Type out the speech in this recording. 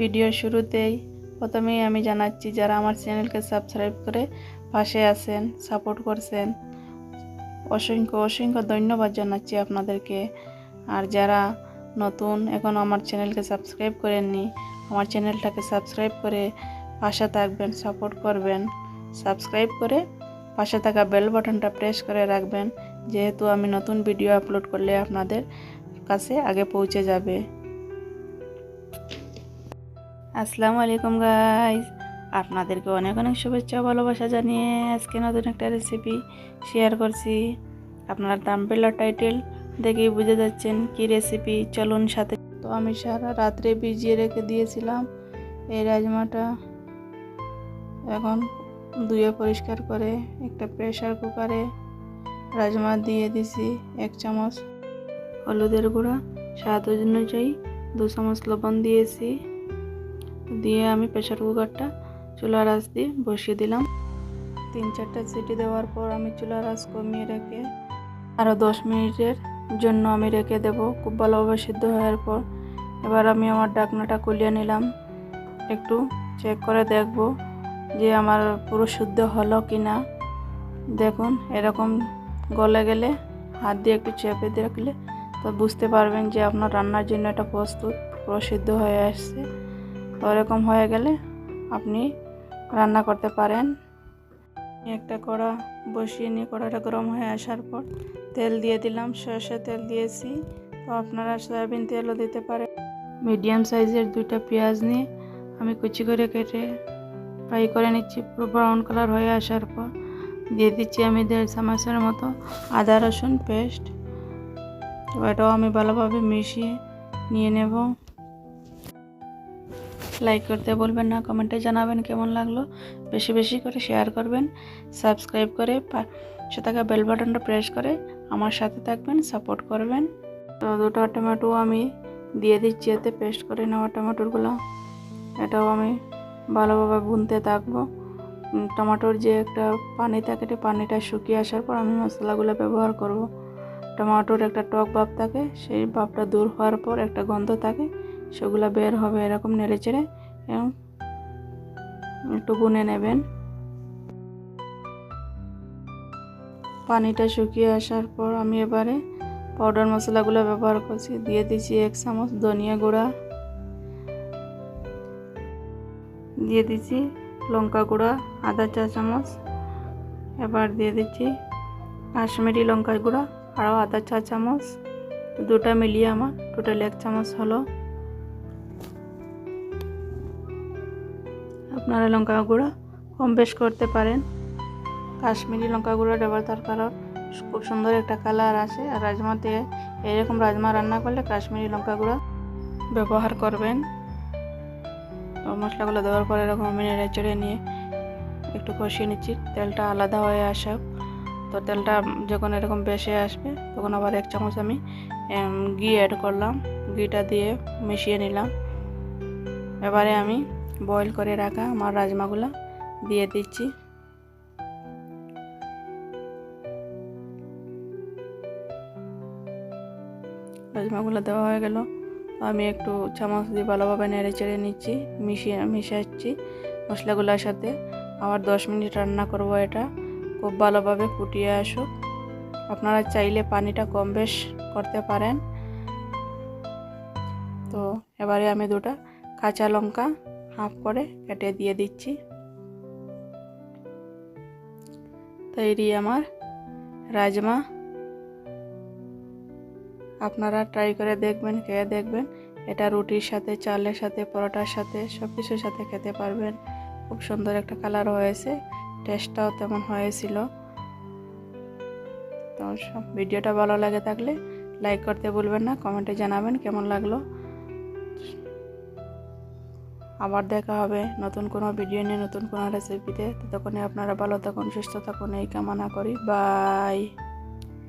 ভিডিওর শুরুতেই প্রথমেই আমি জানাচ্ছি যারা আমার চ্যানেলকে সাবস্ক্রাইব করে পাশে আছেন, সাপোর্ট করছেন, অসংখ্য অসংখ্য ধন্যবাদ জানাচ্ছি আপনাদেরকে। আর যারা নতুন, এখন আমার চ্যানেলকে সাবস্ক্রাইব করেননি, আমার চ্যানেলটাকে সাবস্ক্রাইব করে পাশে থাকবেন, সাপোর্ট করবেন, সাবস্ক্রাইব করে পাশে থাকা বেল বাটনটা প্রেস করে রাখবেন, যেহেতু আমি নতুন ভিডিও আপলোড করলে আপনাদের কাছে আগে পৌঁছে যাবে। আসসালামু আলাইকুম গাইস আপনাদেরকে অনেক অনেক শুভেচ্ছা ভালোবাসা জানিয়ে আজকে নতুন একটা রেসিপি শেয়ার করছি। আপনার আর টাইটেল দেখেই বুঝে যাচ্ছেন কি রেসিপি চলুন সাথে। তো আমি সারা রাত্রে ভিজিয়ে রেখে দিয়েছিলাম এই রাজমাটা। এখন ধুয়ে পরিষ্কার করে একটা প্রেশার কুকারে রাজমা দিয়ে দিছি এক চামচ। হলুদের গুঁড়া, স্বাদ অনুযায়ী দু চামচ লবণ দিয়েছি। দিয়ে আমি প্রেশার কুকারটা চুলার আঁচ দিয়ে বসিয়ে দিলাম। তিন চারটা সিটি দেওয়ার পর আমি চুলার আঁচ কমিয়ে রেখে আরও দশ মিনিটের জন্য আমি রেখে দেব। খুব ভালোভাবে সিদ্ধ হওয়ার পর এবার আমি আমার ডাকনাটা খুলিয়ে নিলাম। একটু চেক করে দেখব যে আমার পুরো শুদ্ধ হলো কি না দেখুন, এরকম গলে গেলে হাত দিয়ে একটু চেপে দেখলে তো বুঝতে পারবেন যে আপনার রান্নার জন্য এটা প্রস্তুত প্রসিদ্ধ হয়ে আসছে। তো এরকম হয়ে গেলে আপনি রান্না করতে পারেন। একটা কড়া বসিয়ে নিয়ে কড়াটা গরম হয়ে আসার পর তেল দিয়ে দিলাম, সর্ষে তেল দিয়েছি। তো আপনারা সয়াবিন তেলও দিতে পারেন। মিডিয়াম সাইজের দুইটা পেঁয়াজ নিয়ে আমি কুচি করে কেটে ফ্রাই করে নিচ্ছি। পুরো ব্রাউন কালার হয়ে আসার পর দিয়ে দিচ্ছি আমি দেড় চামচের মতো আদা রসুন পেস্ট। তো এটাও আমি ভালোভাবে মিশিয়ে নিয়ে নেব। লাইক করতে বলবেন না কমেন্টে জানাবেন কেমন লাগল। বেশি বেশি করে শেয়ার করবেন সাবস্ক্রাইব করে পাশে থাকা বেল বাটনটা প্রেস করে আমার সাথে থাকবেন সাপোর্ট করবেন। তো দুটো টমেটো আমি দিয়ে দিচ্ছি, এতে পেস্ট করে নেওয়া টমেটোগুলো এটাও আমি ভালোভাবে বুনতে থাকব। টমেটোর যে একটা পানি থাকে পানিটা শুকিয়ে আসার পর আমি মশলাগুলো ব্যবহার করব। টমেটোর একটা টক ভাব থাকে, সেই ভাবটা দূর হওয়ার পর একটা গন্ধ থাকে সেগুলো বের হবে এরকম নেড়ে চেড়ে এবং একটু বুনে নেবেন। পানিটা শুকিয়ে আসার পর আমি এবারে পাউডার মশলাগুলো ব্যবহার করছি। দিয়ে দিচ্ছি এক চামচ ধনিয়া গুঁড়া। দিয়ে দিচ্ছি লঙ্কা গুঁড়া আধা চা চামচ। এবার দিয়ে দিচ্ছি কাশ্মীরি লঙ্কা গুঁড়া, আরও আধা চা চামচ। দুটা মিলিয়ে আমার টোটাল এক চামচ হলো। আপনারা লঙ্কা গুঁড়ো কম বেশ করতে পারেন। কাশ্মীরি লঙ্কা গুঁড়ো দেওয়ার তার কারণ খুব সুন্দর একটা কালার আসে আর রাজমাতে এরকম রাজমা রান্না করলে কাশ্মীরি লঙ্কা গুঁড়ো ব্যবহার করবেন। মশলাগুলো দেওয়ার পরে এরকম আমি নেড়ে চেড়ে নিয়ে একটু কষিয়ে নিচ্ছি। তেলটা আলাদা হয়ে আসা তো তেলটা যখন এরকম বেশে আসবে, তখন আবার এক চামচ আমি ঘি অ্যাড করলাম। ঘিটা দিয়ে মিশিয়ে নিলাম। এবারে আমি বয়েল করে রাখা আমার রাজমাগুলো। দিয়ে দিচ্ছি। রাজমাগুলো দেওয়া হয়ে গেল। আমি একটু চামচ দিয়ে ভালোভাবে নেড়ে চেড়ে নিচ্ছি, মিশিয়ে, মিশাচ্ছি মশলাগুলোর সাথে। আবার দশ মিনিট রান্না করব এটা। খুব ভালোভাবে ফুটিয়ে আসুক। আপনারা চাইলে পানিটা কম বেশ করতে পারেন। তো এবারে আমি দুটা কাঁচা লঙ্কা হাফ করে কেটে দিয়ে দিচ্ছি। তৈরি আমার রাজমা। আপনারা ট্রাই করে দেখবেন, খেয়ে দেখবেন। এটা রুটির সাথে, চালের সাথে, পরোটার সাথে সব কিছুর সাথে খেতে পারবেন। খুব সুন্দর একটা কালার হয়েছে। টেস্টটাও তেমন হয়েছিল। তো সব ভিডিওটা ভালো লাগে থাকলে লাইক করতে ভুলবেন না কমেন্টে জানাবেন কেমন লাগল। আবার দেখা হবে নতুন কোনো ভিডিও নিয়ে, নতুন কোনো রেসিপিতে ততক্ষণে আপনারা ভালো থাকুন, সুস্থ থাকুন, এই কামনা করি। বাই